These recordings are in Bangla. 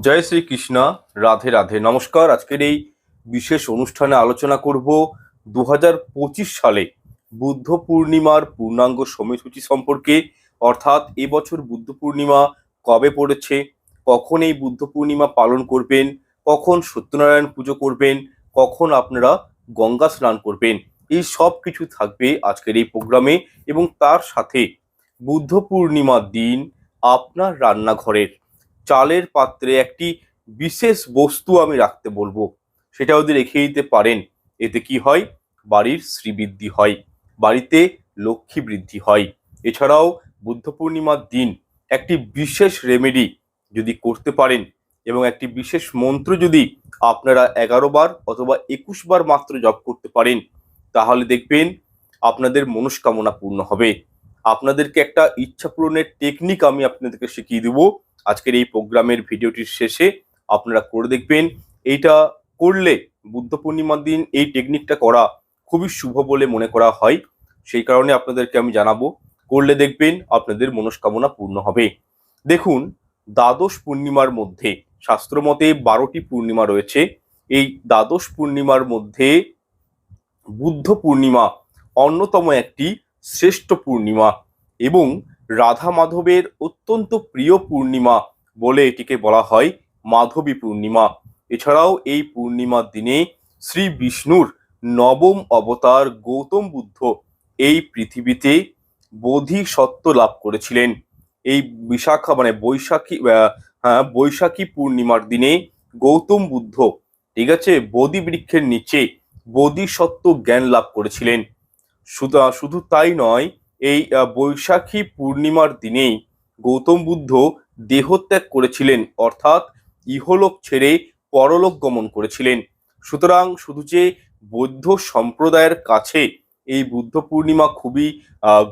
জয় শ্রী শ্রীকৃষ্ণ, রাধে রাধে। নমস্কার, আজকের এই বিশেষ অনুষ্ঠানে আলোচনা করব দু হাজার পঁচিশ সালে বুদ্ধ পূর্ণিমার পূর্ণাঙ্গ সময়সূচি সম্পর্কে। অর্থাৎ এবছর বুদ্ধ পূর্ণিমা কবে পড়েছে? কখন এই বুদ্ধ পূর্ণিমা পালন করবেন? কখন সত্যনারায়ণ পুজো করবেন? কখন আপনারা গঙ্গা স্নান করবেন? এই সব কিছু থাকবে আজকের এই প্রোগ্রামে এবং তার সাথে বুদ্ধ পূর্ণিমার দিন আপনার রান্নাঘরের। চালের পাত্রে একটি বিশেষ বস্তু আমি রাখতে বলব। সেটা যদি রেখে দিতে পারেন, এতে কি হয়? বাড়ির শ্রীবৃদ্ধি হয়, বাড়িতে লক্ষ্মী বৃদ্ধি হয়। এছাড়াও বুদ্ধ পূর্ণিমার দিন একটি বিশেষ রেমেডি যদি করতে পারেন এবং একটি বিশেষ মন্ত্র যদি আপনারা এগারো বার অথবা একুশ বার মাত্র জপ করতে পারেন, তাহলে দেখবেন আপনাদের মনস্কামনা পূর্ণ হবে। আপনাদেরকে একটা ইচ্ছা পূরণের টেকনিক আমি আপনাদেরকে শিখিয়ে দেবো। আজকের এই প্রোগ্রামের ভিডিওটির শেষে আপনারা করে দেখবেন, এইটা করলে বুদ্ধ পূর্ণিমার দিন এই টেকনিকটা করা খুবই শুভ বলে মনে করা হয়। সেই কারণে আপনাদেরকে আমি জানাব, করলে দেখবেন আপনাদের মনস্কামনা পূর্ণ হবে। দেখুন, দ্বাদশ পূর্ণিমার মধ্যে, শাস্ত্রমতে বারোটি পূর্ণিমা রয়েছে। এই দ্বাদশ পূর্ণিমার মধ্যে বুদ্ধ পূর্ণিমা অন্যতম একটি শ্রেষ্ঠ পূর্ণিমা এবং রাধা মাধবের অত্যন্ত প্রিয় পূর্ণিমা বলে এটিকে বলা হয় মাধবী পূর্ণিমা। এছাড়াও এই পূর্ণিমার দিনে শ্রী বিষ্ণুর নবম অবতার গৌতম বুদ্ধ এই পৃথিবীতে বোধিসত্ত্ব লাভ করেছিলেন। এই বিশাখা মানে বৈশাখী হ্যাঁ বৈশাখী পূর্ণিমার দিনে গৌতম বুদ্ধ, ঠিক আছে বোধি বৃক্ষের নিচে বোধিসত্ত্ব জ্ঞান লাভ করেছিলেন। শুধু শুধু তাই নয় এই বৈশাখী পূর্ণিমার দিনেই গৌতম বুদ্ধ দেহত্যাগ করেছিলেন, অর্থাৎ ইহলোক ছেড়ে পরলোক গমন করেছিলেন। সুতরাং শুধু যে বৌদ্ধ সম্প্রদায়ের কাছে এই বুদ্ধ পূর্ণিমা খুবই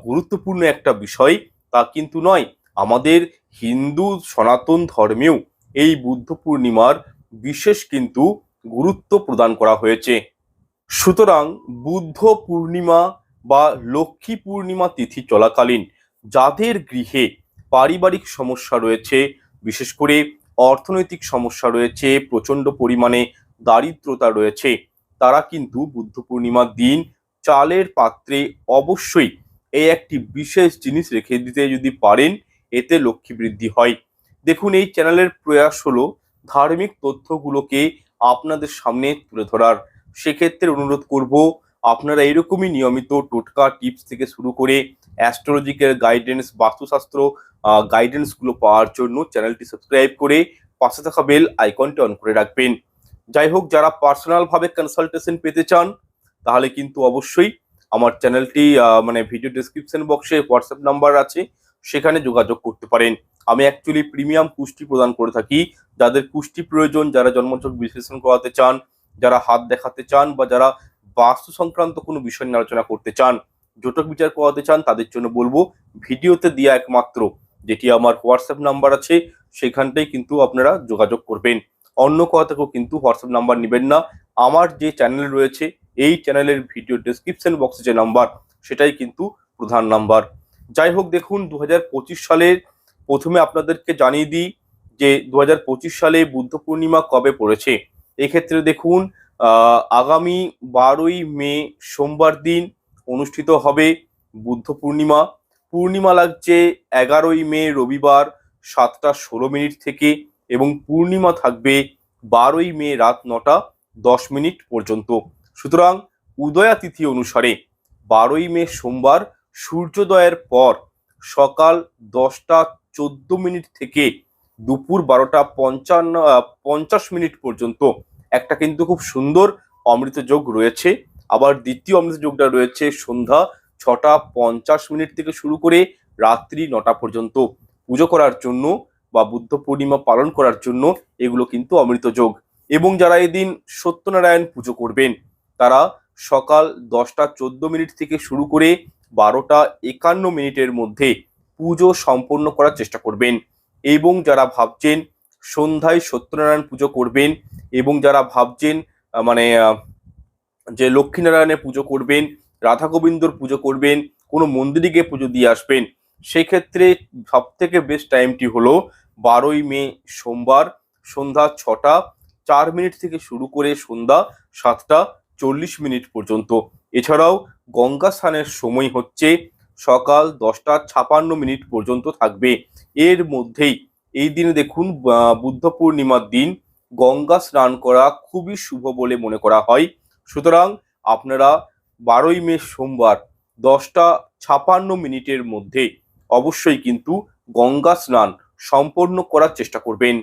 গুরুত্বপূর্ণ একটা বিষয়, তা কিন্তু নয়। আমাদের হিন্দু সনাতন ধর্মেও এই বুদ্ধ পূর্ণিমার বিশেষ কিন্তু গুরুত্ব প্রদান করা হয়েছে। সুতরাং বুদ্ধ পূর্ণিমা বা লক্ষ্মী পূর্ণিমা তিথি চলাকালীন যাদের গৃহে পারিবারিক সমস্যা রয়েছে, বিশেষ করে অর্থনৈতিক সমস্যা রয়েছে প্রচণ্ড পরিমাণে দারিদ্রতা রয়েছে, তারা কিন্তু বুদ্ধ পূর্ণিমার দিন চালের পাত্রে অবশ্যই এই একটি বিশেষ জিনিস রেখে দিতে যদি পারেন, এতে লক্ষ্মী বৃদ্ধি হয়। দেখুন, এই চ্যানেলের প্রয়াস হলো ধার্মিক তথ্যগুলোকে আপনাদের সামনে তুলে ধরার। সেক্ষেত্রে অনুরোধ করব আপনারা এরকমই নিয়মিত টোটকা টিপস থেকে শুরু করে অ্যাস্ট্রোলজিক্যাল গাইডেন্স বাস্তুশাস্ত্র গাইডেন্সগুলো পাওয়ার জন্য চ্যানেলটি সাবস্ক্রাইব করে পাশে থাকা বেল আইকনটি অন করে রাখবেন। যাই হোক, যারা পার্সোনালভাবে কনসালটেশন পেতে চান, তাহলে কিন্তু অবশ্যই আমার চ্যানেলটি মানে ভিডিও ডিসক্রিপশন বক্সে হোয়াটসঅ্যাপ নাম্বার আছে, সেখানে যোগাযোগ করতে পারেন। আমি অ্যাকচুয়ালি প্রিমিয়াম পুষ্টি প্রদান করে থাকি। যাদের পুষ্টি প্রয়োজন, যারা জন্মচক বিশ্লেষণ করাতে চান, যারা হাত দেখাতে চান বা যারা বাস্তু সংক্রান্ত কোনো বিষয় নিয়ে আলোচনা করতে চান, জোটক বিচার করাতে চান, তাদের জন্য বলব ভিডিওতে দেওয়া একমাত্র যেটি আমার হোয়াটসঅ্যাপ নাম্বার আছে, সেখানটাই কিন্তু আপনারা যোগাযোগ করবেন। অন্য কোথা থেকেও কিন্তু হোয়াটসঅ্যাপ নাম্বার নেবেন না। আমার যে চ্যানেল রয়েছে, এই চ্যানেলের ভিডিও ডেসক্রিপশন বক্সে যে নাম্বার, সেটাই কিন্তু প্রধান নাম্বার। যাই হোক, দেখুন দু সালের প্রথমে আপনাদেরকে জানিয়ে দিই যে দু হাজার পঁচিশ সালে বুদ্ধ পূর্ণিমা কবে পড়েছে। এক্ষেত্রে দেখুন আগামী বারোই মে সোমবার দিন অনুষ্ঠিত হবে বুদ্ধ পূর্ণিমা। পূর্ণিমা লাগছে এগারোই মে রবিবার সাতটা ষোলো মিনিট থেকে এবং পূর্ণিমা থাকবে বারোই মে রাত নটা দশ মিনিট পর্যন্ত। সুতরাং উদয়া তিথি অনুসারে বারোই মে সোমবার সূর্যোদয়ের পর সকাল দশটা চোদ্দ মিনিট থেকে দুপুর বারোটা পঞ্চান্ন পঞ্চাশ মিনিট পর্যন্ত একটা কিন্তু খুব সুন্দর অমৃত যোগ রয়েছে। আবার দ্বিতীয় অমৃত যোগটা রয়েছে সন্ধ্যা ছটা পঞ্চাশ মিনিট থেকে শুরু করে রাত্রি নটা পর্যন্ত। পুজো করার জন্য বা বুদ্ধ পূর্ণিমা পালন করার জন্য এগুলো কিন্তু অমৃত যোগ। এবং যারা এদিন সত্যনারায়ণ পুজো করবেন, তারা সকাল দশটা চোদ্দ মিনিট থেকে শুরু করে বারোটা একান্ন মিনিটের মধ্যে পুজো সম্পন্ন করার চেষ্টা করবেন। এবং যারা ভাবছেন সন্ধ্যায় সত্যনারায়ণ পুজো করবেন এবং যারা ভাবছেন মানে যে লক্ষ্মীনারায়ণের পুজো করবেন রাধা গোবিন্দর পুজো করবেন, কোনো মন্দিরে গিয়ে পুজো দিয়ে আসবেন, সেক্ষেত্রে সব থেকে বেস্ট টাইমটি হলো বারোই মে সোমবার সন্ধ্যা ছটা, চার মিনিট থেকে শুরু করে সন্ধ্যা সাতটা, চল্লিশ মিনিট পর্যন্ত। এছাড়াও গঙ্গা স্নানের সময় হচ্ছে সকাল দশটা ছাপান্ন মিনিট পর্যন্ত থাকবে। এর মধ্যেই এই দিনে দেখুন বুদ্ধ পূর্ণিমার দিন গঙ্গা স্নান করা খুবই শুভ বলে মনে করা হয়। সুতরাং আপনারা বারোই মে সোমবার দশটা ছাপান্ন মিনিটের মধ্যে অবশ্যই কিন্তু গঙ্গা স্নান সম্পন্ন করার চেষ্টা করবেন।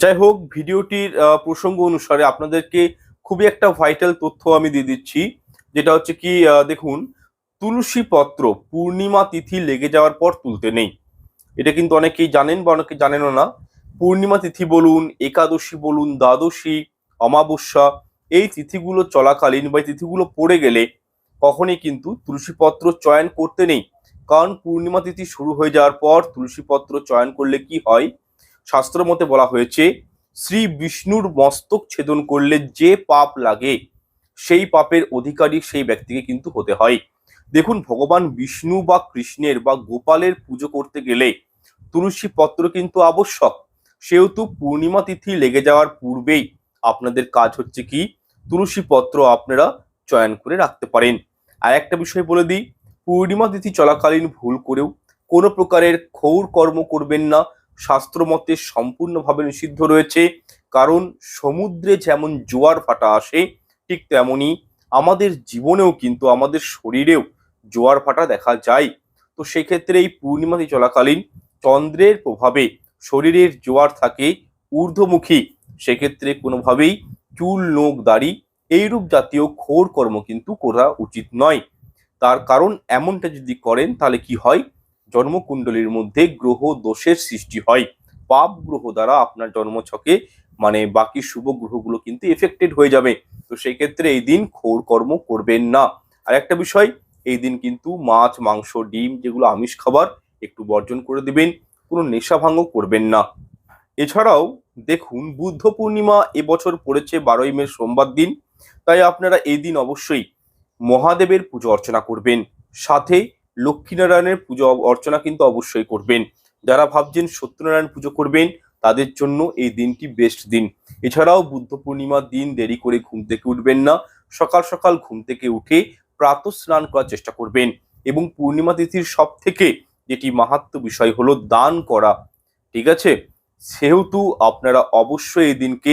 যাই হোক, ভিডিওটির প্রসঙ্গ অনুসারে আপনাদেরকে খুবই একটা ভাইটাল তথ্য আমি দিয়ে দিচ্ছি। যেটা হচ্ছে কি দেখুন, তুলসী পত্র পূর্ণিমা তিথি লেগে যাওয়ার পর তুলতে নেই। এটা কিন্তু অনেকেই জানেন বা অনেকে জানেনও না। পূর্ণিমা তিথি বলুন, একাদশী বলুন, দ্বাদশী, অমাবস্যা, এই তিথিগুলো চলাকালীন বা তিথিগুলো পড়ে গেলে কখনই কিন্তু তুলসীপত্র চয়ন করতে নেই। কারণ পূর্ণিমা তিথি শুরু হয়ে যাওয়ার পর তুলসীপত্র চয়ন করলে কি হয়? শাস্ত্র মতে বলা হয়েছে, শ্রী বিষ্ণুর মস্তক ছেদন করলে যে পাপ লাগে, সেই পাপের অধিকারী সেই ব্যক্তিকে কিন্তু হতে হয়। দেখুন, ভগবান বিষ্ণু বা কৃষ্ণের বা গোপালের পুজো করতে গেলে তুলসী পত্র কিন্তু আবশ্যক। সেহেতু পূর্ণিমা তিথি লেগে যাওয়ার পূর্বেই আপনাদের কাজ হচ্ছে কি? তুলসী পত্র আপনারা চয়ন করে রাখতে পারেন। আর একটা বিষয় বলে দিই, পূর্ণিমা তিথি চলাকালীন ভুল করেও কোনো প্রকারের ক্ষৌর কর্ম করবেন না। শাস্ত্র মতে সম্পূর্ণভাবে নিষিদ্ধ রয়েছে। কারণ সমুদ্রে যেমন জোয়ার ফাটা আসে, ঠিক তেমনি আমাদের জীবনেও কিন্তু আমাদের শরীরেও জোয়ার ফাটা দেখা যায়। তো সেক্ষেত্রে এই পূর্ণিমাতি চলাকালীন চন্দ্রের প্রভাবে শরীরের জোয়ার থাকে ঊর্ধ্বমুখী। সেক্ষেত্রে কোনোভাবেই চুল, নোখ, দাড়ি এইরূপ জাতীয় ঘোর কর্ম কিন্তু করা উচিত নয়। তার কারণ এমনটা যদি করেন, তাহলে কি হয়? জন্মকুণ্ডলীর মধ্যে গ্রহ দোষের সৃষ্টি হয়। পাপ গ্রহ দ্বারা আপনার জন্মছকে মানে বাকি শুভ গ্রহগুলো কিন্তু এফেক্টেড হয়ে যাবে। তো সেই ক্ষেত্রে এই দিন ঘোর কর্ম করবেন না। আর একটা বিষয় এই দিন কিন্তু মাছ, মাংস, ডিম যেগুলো আমিষ খাবার একটু বর্জন করে দিবেন, কোনো নেশা ভাঙও করবেন না। এছাড়াও দেখুন, বুদ্ধ পূর্ণিমা এবছর পড়েছে বারোই মে সোমবার দিন, তাই আপনারা এই দিন অবশ্যই মহাদেবের পুজো অর্চনা করবেন। সাথে লক্ষ্মীনারায়ণের পুজো অর্চনা কিন্তু অবশ্যই করবেন। যারা ভাবছেন সত্যনারায়ণ পুজো করবেন, তাদের জন্য এই দিনটি বেস্ট দিন। এছাড়াও বুদ্ধ পূর্ণিমার দিন দেরি করে ঘুম থেকে উঠবেন না। সকাল সকাল ঘুম থেকে উঠে প্রাত স্নান করার চেষ্টা করবেন। এবং পূর্ণিমা তিথির সব থেকে যেটি মাহাত্ম বিষয় হলো দান করা। ঠিক আছে? সেহেতু আপনারা অবশ্যই এই দিনকে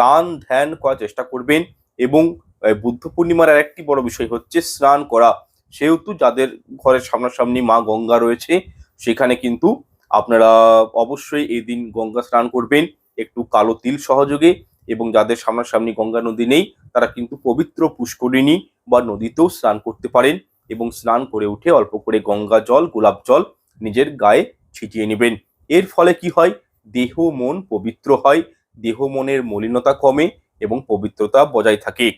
দান, ধ্যান করার চেষ্টা করবেন এবং বুদ্ধ পূর্ণিমার আর একটি বড় বিষয় হচ্ছে স্নান করা। সেহেতু যাদের ঘরের সামনাসামনি মা গঙ্গা রয়েছে, সেখানে কিন্তু আপনারা অবশ্যই এই দিন গঙ্গা স্নান করবেন। একটু কালো তিল সহযোগে এবং যাদের সামনাসামনি গঙ্গা নদী নেই, তারা কিন্তু পবিত্র পুষ্করিণী বা নদীতেও স্নান করতে পারেন এবং স্নান করে উঠে অল্প করে গঙ্গা জল, গোলাপ জল নিজের গায়ে ছিটিয়ে নেবেন। এর ফলে কি হয়? দেহ মন পবিত্র হয়, দেহ মনের মলিনতা কমে এবং পবিত্রতা বজায় থাকে।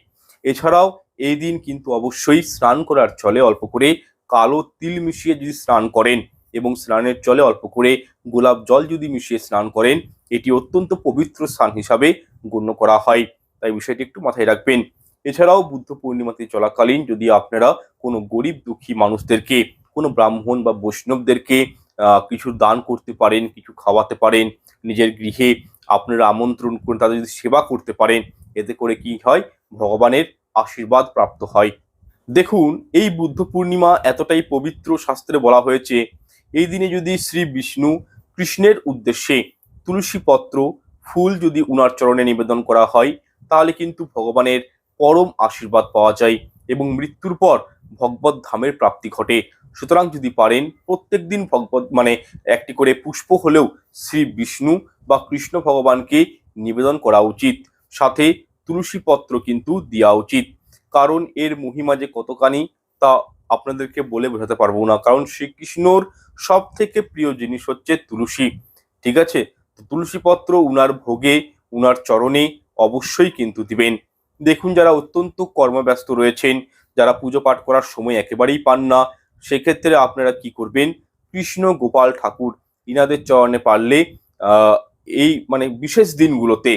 এছাড়াও এই দিন কিন্তু অবশ্যই স্নান করার চলে অল্প করে কালো তিল মিশিয়ে যদি স্নান করেন এবং স্নানের জলে অল্প করে গোলাপ জল যদি মিশিয়ে স্নান করেন, এটি অত্যন্ত পবিত্র স্নান হিসাবে গণ্য করা হয়। তাই বিষয়টি একটু মাথায় রাখবেন। এছাড়াও বুদ্ধ পূর্ণিমাতে চলাকালীন যদি আপনারা কোনো গরিব দুঃখী মানুষদেরকে, কোনো ব্রাহ্মণ বা বৈষ্ণবদেরকে কিছু দান করতে পারেন, কিছু খাওয়াতে পারেন, নিজের গৃহে আপনারা আমন্ত্রণ করে তাদের যদি সেবা করতে পারেন, এতে করে কি হয়? ভগবানের আশীর্বাদ প্রাপ্ত হয়। দেখুন, এই বুদ্ধ পূর্ণিমা এতটাই পবিত্র শাস্ত্রে বলা হয়েছে, এই দিনে যদি শ্রী বিষ্ণু কৃষ্ণের উদ্দেশ্যে তুলসী পত্র ফুল যদি উনার চরণে নিবেদন করা হয়, তাহলে কিন্তু ভগবানের পরম আশীর্বাদ পাওয়া যায় এবং মৃত্যুর পর ভগবত ধামের প্রাপ্তি ঘটে। সুতরাং যদি পারেন, প্রত্যেক দিন ভগবত মানে একটি করে পুষ্প হলেও শ্রী বিষ্ণু বা কৃষ্ণ ভগবানকে নিবেদন করা উচিত। সাথে তুলসী পত্র কিন্তু দেওয়া উচিত। কারণ এর মহিমা যে কতখানি, তা আপনাদেরকে বলে বোঝাতে পারব না। কারণ শ্রীকৃষ্ণর সব থেকে প্রিয় জিনিস হচ্ছে তুলসী। ঠিক আছে? তুলসী পত্র উনার ভোগে, উনার চরণে অবশ্যই কিন্তু দিবেন। দেখুন যারা অত্যন্ত কর্মব্যস্ত রয়েছেন, যারা পুজো পাঠ করার সময় একেবারেই পান না, সেক্ষেত্রে আপনারা কি করবেন? কৃষ্ণ গোপাল ঠাকুর ইনাদের চরণে পারলে এই মানে বিশেষ দিনগুলোতে,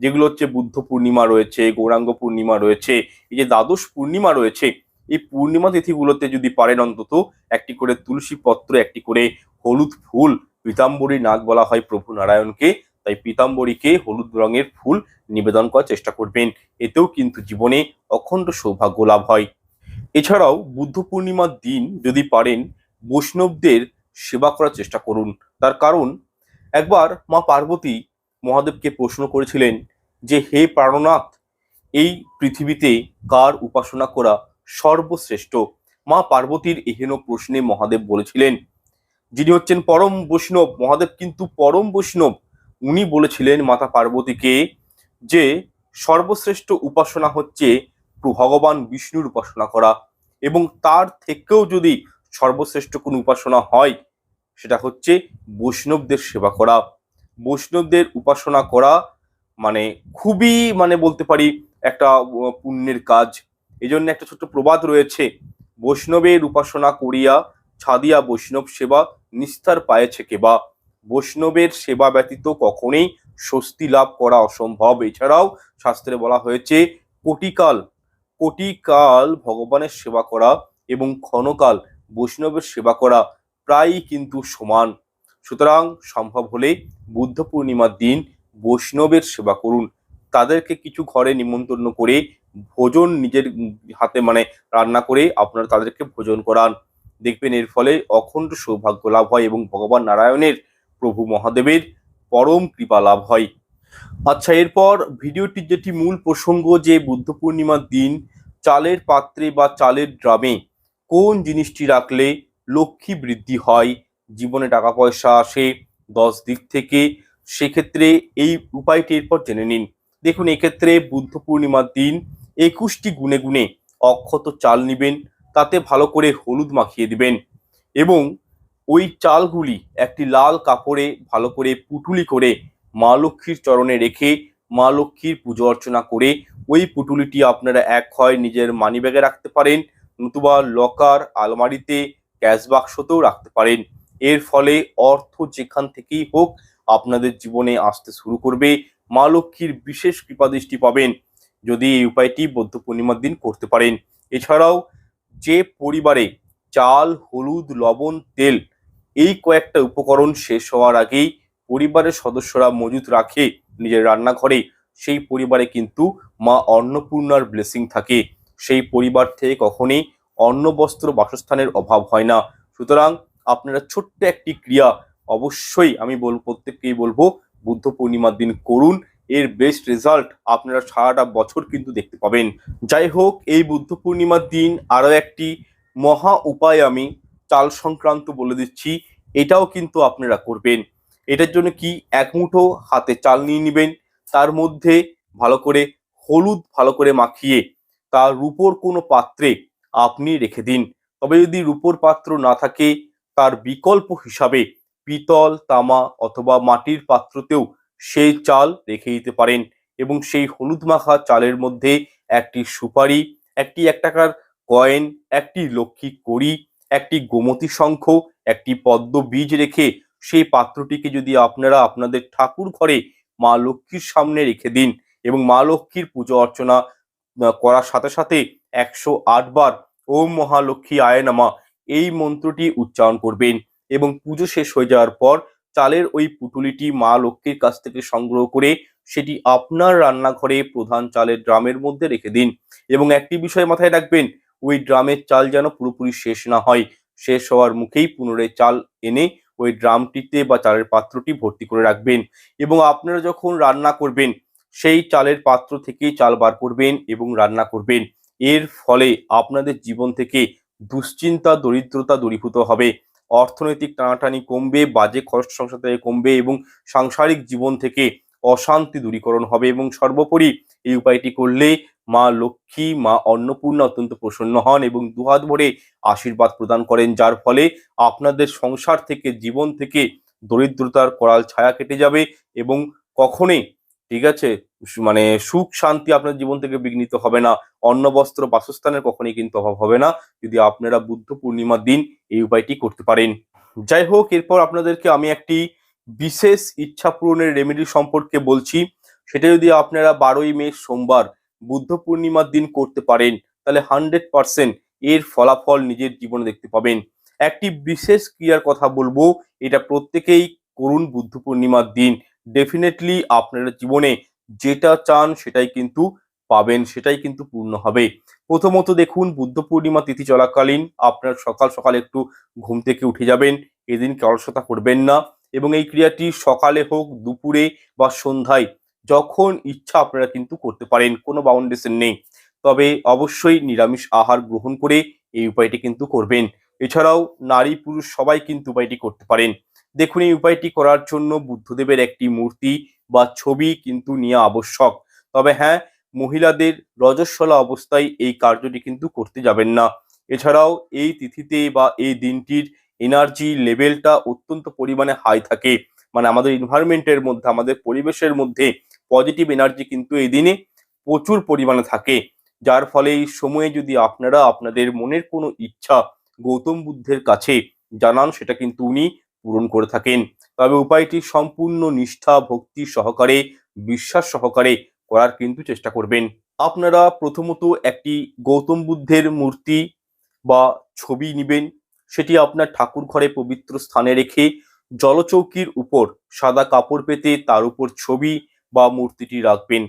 যেগুলো হচ্ছে বুদ্ধ পূর্ণিমা রয়েছে, গৌরাঙ্গ পূর্ণিমা রয়েছে, এই যে দ্বাদশ পূর্ণিমা রয়েছে, এই পূর্ণিমা তিথিগুলোতে যদি পারেন অন্তত একটি করে তুলসী পত্র, একটি করে হলুদ ফুল, পীতাম্বরী নাগ বলা হয় প্রভু নারায়ণকে তাই পীতাম্বরীকে হলুদ রঙের ফুল নিবেদন করার চেষ্টা করবেন। এতেও কিন্তু জীবনে অখণ্ড সৌভাগ্য লাভ হয়। এছাড়াও বুদ্ধ পূর্ণিমার দিন যদি পারেন, বৈষ্ণবদের সেবা করার চেষ্টা করুন। তার কারণ, একবার মা পার্বতী মহাদেবকে প্রশ্ন করেছিলেন যে, হে প্রাণনাথ, এই পৃথিবীতে কার উপাসনা করা সর্বশ্রেষ্ঠ? মা পার্বতীর এহেন প্রশ্নে মহাদেব বলেছিলেন, যিনি হচ্ছেন পরম বৈষ্ণব, মহাদেব কিন্তু পরম বৈষ্ণব। উনি বলেছিলেন মাতা পার্বতীকে যে সর্বশ্রেষ্ঠ উপাসনা হচ্ছে ভগবান বিষ্ণুর উপাসনা করা এবং তার থেকেও যদি সর্বশ্রেষ্ঠ কোনো উপাসনা হয়, সেটা হচ্ছে বৈষ্ণবদের সেবা করা। বৈষ্ণবদের উপাসনা করা মানে খুবই মানে বলতে পারি একটা পুণ্যের কাজ। এই জন্য একটা ছোট্ট প্রবাদ রয়েছে, বৈষ্ণবের উপাসনা করিয়া ছাদিয়া বৈষ্ণব সেবা নিস্তার পায়েছে কেবা বৈষ্ণবের সেবা ব্যতীত কখনোই স্বস্তি লাভ করা অসম্ভব। এছাড়াও শাস্ত্রে বলা হয়েছে, কোটিকাল কোটিকাল ভগবানের সেবা করা এবং ক্ষণকাল বৈষ্ণবের সেবা করা প্রায়ই কিন্তু সমান। সুতরাং সম্ভব হলে বুদ্ধ পূর্ণিমার দিন বৈষ্ণবের সেবা করুন। তাদেরকে কিছু ঘরে নিমন্ত্রণ করে ভোজন নিজের হাতে মানে রান্না করে আপনারা তাদেরকে ভোজন করান। দেখবেন এর ফলে অখণ্ড সৌভাগ্য লাভ হয় এবং ভগবান নারায়ণের প্রভু মহাদেবের পরম কৃপা লাভ হয়। আচ্ছা এরপর ভিডিওটির যেটি মূল প্রসঙ্গ যে বুদ্ধ পূর্ণিমার দিন, চালের পাত্রে বা চালের ড্রামে কোন জিনিসটি রাখলে লক্ষ্মী বৃদ্ধি হয়, জীবনে টাকা পয়সা আসে দশ দিক থেকে, সেক্ষেত্রে এই উপায়টি এরপর জেনে নিন। দেখুন, এক্ষেত্রে বুদ্ধ পূর্ণিমার দিন একুশটি গুণে গুণে অক্ষত চাল নিবেন, তাতে ভালো করে হলুদ মাখিয়ে দিবেন এবং ওই চালগুলি একটি লাল কাপড়ে ভালো করে পুটুলি করে মা লক্ষ্মীর চরণে রেখে মা লক্ষ্মীর পুজো অর্চনা করে ওই পুটুলিটি আপনারা এক হয় নিজের মানিব্যাগে রাখতে পারেন, নতুবা লকার আলমারিতে ক্যাশ বাক্সতেও রাখতে পারেন। এর ফলে অর্থ যেখান থেকেই হোক আপনাদের জীবনে আসতে শুরু করবে, মা লক্ষ্মীর বিশেষ কৃপাদৃষ্টি পাবেন, যদি এই উপায়টি বৌদ্ধ পূর্ণিমার দিন করতে পারেন। এছাড়াও যে পরিবারে চাল, হলুদ, লবণ, তেল এই কয়েকটা উপকরণ শেষ হওয়ার আগেই পরিবারের সদস্যরা মজুত রাখে নিজের রান্নাঘরে। সেই পরিবারে কিন্তু মা অন্নপূর্ণার ব্লেসিং থাকে। সেই পরিবার থেকে কখনোই অন্ন বস্ত্র বাসস্থানের অভাব হয় না। সুতরাং আপনারা ছোট্ট একটি ক্রিয়া অবশ্যই আমি বল, প্রত্যেককেই বলব, বুদ্ধ পূর্ণিমার দিন করুন। এর বেস্ট রেজাল্ট আপনারা সারাটা বছর কিন্তু দেখতে পাবেন। যাই হোক, এই বুদ্ধ পূর্ণিমার দিন আরও একটি মহা উপায় আমি চাল সংক্রান্ত বলে দিচ্ছি, এটাও কিন্তু আপনারা করবেন। এটার জন্য কি এক মুঠো হাতে চাল নিয়ে নেবেন, তার মধ্যে ভালো করে হলুদ ভালো করে মাখিয়ে তার রূপোর কোনো পাত্রে আপনি রেখে দিন। তবে যদি রূপোর পাত্র না থাকে, তার বিকল্প হিসাবে পিতল, তামা অথবা মাটির পাত্রতেও সেই চাল রেখে দিতে পারেন এবং সেই হলুদ মাখা চালের মধ্যে একটি সুপারি, একটি এক টাকার কয়েন, একটি লক্ষ্মী কড়ি একটি গোমতী শঙ্খ, একটি পদ্ম বীজ রেখে সেই পাত্রটিকে যদি আপনারা আপনাদের ঠাকুর ঘরে মা লক্ষ্মীর সামনে রেখে দিন এবং মা লক্ষ্মীর পুজো অর্চনা করার সাথে সাথে একশো আট বার ওম মহালক্ষ্মী আয় নামা এই মন্ত্রটি উচ্চারণ করবেন এবং পুজো শেষ হয়ে যাওয়ার পর চালের ওই পুটুলিটি মা লক্ষ্মীর কাছ থেকে সংগ্রহ করে সেটি আপনার রান্নাঘরে প্রধান চালের ড্রামের মধ্যে রেখে দিন এবং একটি বিষয় মাথায় রাখবেন ওই ড্রামের চাল যেন পুরোপুরি শেষ না হয়। শেষ হওয়ার মুখেই পুনরায় চাল এনে ওই ড্রামটিতে বা চালের পাত্রটি ভর্তি করে রাখবেন এবং আপনারা যখন রান্না করবেন, সেই চালের পাত্র থেকেই চাল বার করবেন এবং রান্না করবেন। এর ফলে আপনাদের জীবন থেকে দুশ্চিন্তা, দরিদ্রতা দূরীভূত হবে। অর্থনৈতিক টানাটানি কমবে, বাজে খরচ সংসার থেকে কমবে এবং সাংসারিক জীবন থেকে অশান্তি দূরীকরণ হবে এবং সর্বোপরি এই উপায়টি করলে মা লক্ষ্মী, মা অন্নপূর্ণা অত্যন্ত প্রসন্ন হন এবং দুহাত ভরে আশীর্বাদ প্রদান করেন, যার ফলে আপনাদের সংসার থেকে, জীবন থেকে দরিদ্রতার করাল ছায়া কেটে যাবে এবং কখনোই, ঠিক আছে মানে সুখ, শান্তি আপনার জীবন থেকে বিঘ্নিত হবে না। অন্ন, বস্ত্র, বাসস্থানের কখনোই কিন্তু অভাব হবে না। যদি আপনারা বুদ্ধ পূর্ণিমার দিন এই উপায়টি করতে পারেন। যাই হোক, এরপর আপনাদেরকে আমি একটি বিশেষ ইচ্ছা পূরণের রেমেডি সম্পর্কে বলছি। সেটা যদি আপনারা বারোই মে সোমবার বুদ্ধ পূর্ণিমার দিন করতে পারেন, তাহলে হান্ড্রেড পার্সেন্ট এর ফলাফল নিজের জীবনে দেখতে পাবেন। একটি বিশেষ ক্রিয়ার কথা বলব, এটা প্রত্যেকেই করুন বুদ্ধ পূর্ণিমার দিন। ডেফিনেটলি আপনারা জীবনে যেটা চান সেটাই কিন্তু পাবেন, সেটাই কিন্তু পূর্ণ হবে। প্রথমত দেখুন, বুদ্ধ পূর্ণিমা তিথি চলাকালীন আপনার সকাল সকাল একটু ঘুম থেকে উঠে যাবেন, এদিন অলসতা করবেন না। এবং এই ক্রিয়াটি সকালে হোক, দুপুরে বা সন্ধ্যায়, যখন ইচ্ছা আপনারা কিন্তু করতে পারেন, কোনো বাউন্ডেশন নেই। তবে অবশ্যই নিরামিষ আহার গ্রহণ করে এই উপায়টি কিন্তু করবেন। এছাড়াও নারী পুরুষ সবাই কিন্তু উপায়টি করতে পারেন। দেখুন, এই উপায়টি করার জন্য বুদ্ধদেবের একটি মূর্তি বা ছবি কিন্তু নেওয়া আবশ্যক। তবে হ্যাঁ মহিলাদের রজস্বলা অবস্থায় এই কার্যটি কিন্তু করতে যাবেন না। এছাড়াও এই তিথিতে বা এই দিনটির এনার্জি লেভেলটা অত্যন্ত পরিমাণে হাই থাকে। মানে আমাদের এনভায়রনমেন্টের মধ্যে, আমাদের পরিবেশের মধ্যে পজিটিভ এনার্জি কিন্তু এই দিনে প্রচুর পরিমাণে থাকে। যার ফলে এই সময়ে যদি আপনারা আপনাদের মনের কোনো ইচ্ছা গৌতম বুদ্ধের কাছে জানান, সেটা কিন্তু উনি পূরণ করে থাকেন। তবে উপায়টি সম্পূর্ণ নিষ্ঠা, ভক্তি সহকারে, বিশ্বাস সহকারে করার কিন্তু চেষ্টা করবেন। আপনারা প্রথমত একটি গৌতম বুদ্ধের মূর্তি বা ছবি নেবেন। সেটি আপনার ঠাকুর ঘরে পবিত্র স্থানে রেখে জলচৌকির উপর সাদা কাপড় পেতে তার উপর ছবি বা মূর্তিটি রাখবেন।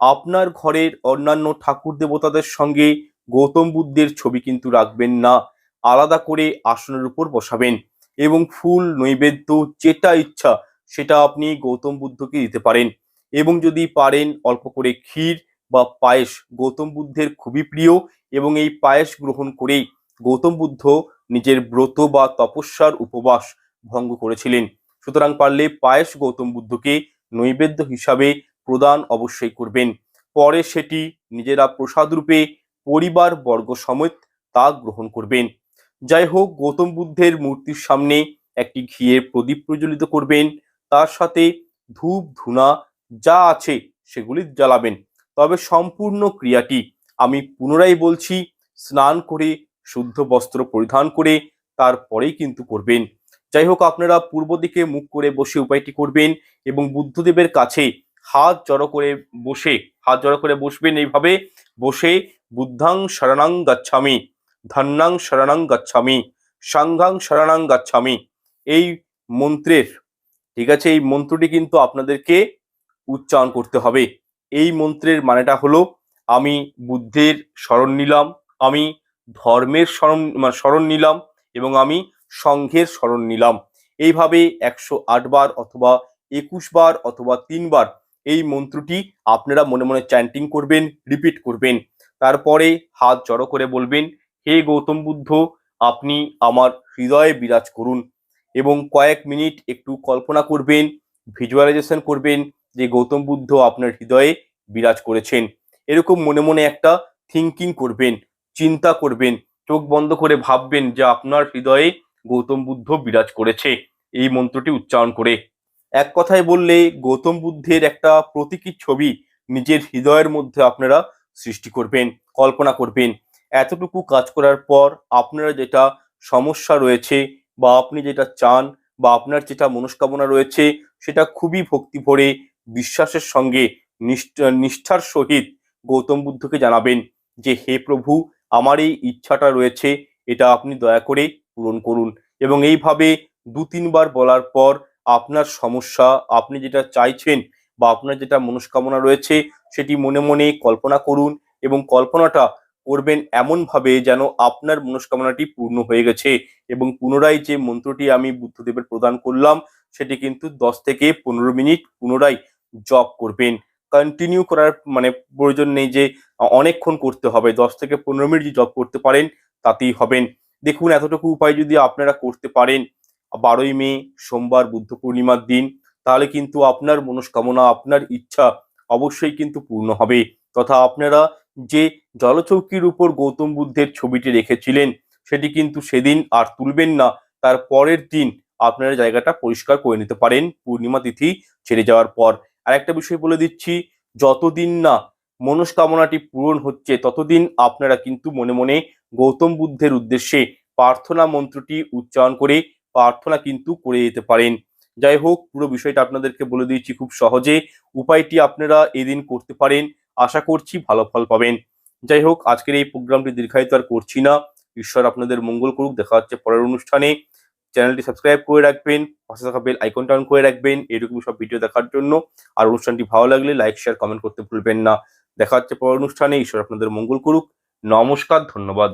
আপনার ঘরের অন্যান্য ঠাকুর দেবতাদের সঙ্গে গৌতম বুদ্ধের ছবি কিন্তু রাখবেন না। আলাদা করে আসনের উপর বসাবেন এবং ফুল, নৈবেদ্য, যেটা ইচ্ছা সেটা আপনি গৌতম বুদ্ধকে দিতে পারেন। এবং যদি পারেন অল্প করে ক্ষীর বা পায়েস। গৌতম বুদ্ধের খুবই প্রিয় এবং এই পায়েস গ্রহণ করেই গৌতম বুদ্ধ নিজের ব্রত বা তপস্যার উপবাস ভঙ্গ করেছিলেন। সুতরাং পারলে পায়েস গৌতম বুদ্ধকে নৈবেদ্য হিসাবে প্রদান অবশ্যই করবেন। পরে সেটি নিজেরা প্রসাদ রূপে পরিবার বর্গ সমেত তা গ্রহণ করবেন। যাই হোক, গৌতম বুদ্ধের মূর্তির সামনে একটি ঘিয়ের প্রদীপ প্রজ্বলিত করবেন। তার সাথে ধূপ, ধুনা, যা আছে সেগুলি জ্বালাবেন। তবে সম্পূর্ণ ক্রিয়াটি আমি পুনরায় বলছি, স্নান করে শুদ্ধ বস্ত্র পরিধান করে তারপরেই কিন্তু করবেন। যাই হোক আপনারা পূর্ব দিকে মুখ করে বসে উপায়টি করবেন এবং বুদ্ধদেবের কাছে হাত জড়ো করে বসে, হাত জড়ো করে বসবেন এইভাবে, বসে বুদ্ধাং শরণাং গাচ্ছামি, ধন্যাং শরণাং গাচ্ছামি, সাংঘাং শরণাং গাচ্ছামি এই মন্ত্রের, ঠিক আছে, এই মন্ত্রটি কিন্তু আপনাদেরকে উচ্চারণ করতে হবে। এই মন্ত্রের মানেটা হলো, আমি বুদ্ধের স্মরণ নিলাম, আমি ধর্মের স্মরণ মানে স্মরণ নিলাম এবং আমি সংঘের স্মরণ নিলাম। এইভাবে একশো বার অথবা একুশ বার অথবা তিনবার এই মন্ত্রটি আপনারা মনে মনে চ্যান্টিং করবেন রিপিট করবেন। তারপরে হাত জড়ো করে বলবেন, হে গৌতম বুদ্ধ, আপনি আমার হৃদয়ে বিরাজ করুন এবং কয়েক মিনিট একটু কল্পনা করবেন ভিজুয়ালাইজেশন করবেন যে গৌতম বুদ্ধ আপনার হৃদয়ে বিরাজ করেছেন। এরকম মনে মনে একটা থিঙ্কিং করবেন। চিন্তা করবেন, চোখ বন্ধ করে ভাববেন যে আপনার হৃদয়ে গৌতম বুদ্ধ বিরাজ করেছে। এই মন্ত্রটি উচ্চারণ করে। এক কথায় বললে, গৌতম বুদ্ধের একটা প্রতীকী ছবি নিজের হৃদয়ের মধ্যে আপনারা সৃষ্টি করবেন, কল্পনা করবেন। এতটুকু কাজ করার পর আপনারা যেটা সমস্যা রয়েছে বা আপনি যেটা চান বা আপনার যেটা মনস্কামনা রয়েছে, সেটা খুবই ভক্তি ভরে, বিশ্বাসের সঙ্গে নিষ্ঠার সহিত গৌতম বুদ্ধকে জানাবেন যে, হে প্রভু আমার এই ইচ্ছাটা রয়েছে, এটা আপনি দয়া করে পূরণ করুন। এবং এইভাবে দু তিনবার বলার পর আপনার সমস্যা, আপনি যেটা চাইছেন বা আপনার যেটা মনস্কামনা রয়েছে, সেটি মনে মনে কল্পনা করুন এবং কল্পনাটা করবেন এমনভাবে যেন আপনার মনস্কামনাটি পূর্ণ হয়ে গেছে এবং পুনরায় যে মন্ত্রটি আমি বুদ্ধদেবের প্রদান করলাম, সেটি কিন্তু দশ থেকে পনেরো মিনিট পুনরায় জপ করবেন। কন্টিনিউ করার মানে প্রয়োজন নেই যে, অনেকক্ষণ করতে হবে। দশ থেকে পনেরো মিনিট যে জব করতে পারেন, তাতেই হবেন। দেখুন, এতটুকু উপায় যদি আপনারা করতে পারেন, বারোই মে, সোমবার বুদ্ধ পূর্ণিমার দিন, তাহলে কিন্তু আপনার মনস্কামনা, আপনার ইচ্ছা অবশ্যই কিন্তু পূর্ণ হবে। তথা আপনারা যে জলচৌকির উপর গৌতম বুদ্ধের ছবিটি রেখেছিলেন, সেটি কিন্তু সেদিন আর তুলবেন না। তার পরের দিন আপনারা জায়গাটা পরিষ্কার করে নিতে পারেন। পূর্ণিমা তিথি ছেড়ে যাওয়ার পর। আর একটা বিষয় বলে দিচ্ছি, যতদিন না মনস্কামনাটি পূরণ হচ্ছে, ততদিন আপনারা কিন্তু মনে মনে গৌতম বুদ্ধের উদ্দেশ্যে প্রার্থনা মন্ত্রটি উচ্চারণ করে প্রার্থনা কিন্তু করে যেতে পারেন। যাই হোক, পুরো বিষয়টা আপনাদেরকে বলে দিয়েছি খুব সহজে। উপায়টি আপনারা এদিন করতে পারেন, আশা করছি ভালো ফল পাবেন। যাই হোক, আজকের এই প্রোগ্রামটি দীর্ঘায়িত আর করছি না। ঈশ্বর আপনাদের মঙ্গল করুক, দেখা হচ্ছে পরের অনুষ্ঠানে। চ্যানেলটি সাবস্ক্রাইব করে রাখবেন, পাশে থাকা বেল আইকনটা অন করে রাখবেন। এরকম সব ভিডিও দেখার জন্য। আর অনুষ্ঠানটি ভালো লাগলে লাইক শেয়ার কমেন্ট করতে ভুলবেন না। দেখা হচ্ছে পরের অনুষ্ঠানে। ঈশ্বর আপনাদের মঙ্গল করুক। নমস্কার, ধন্যবাদ।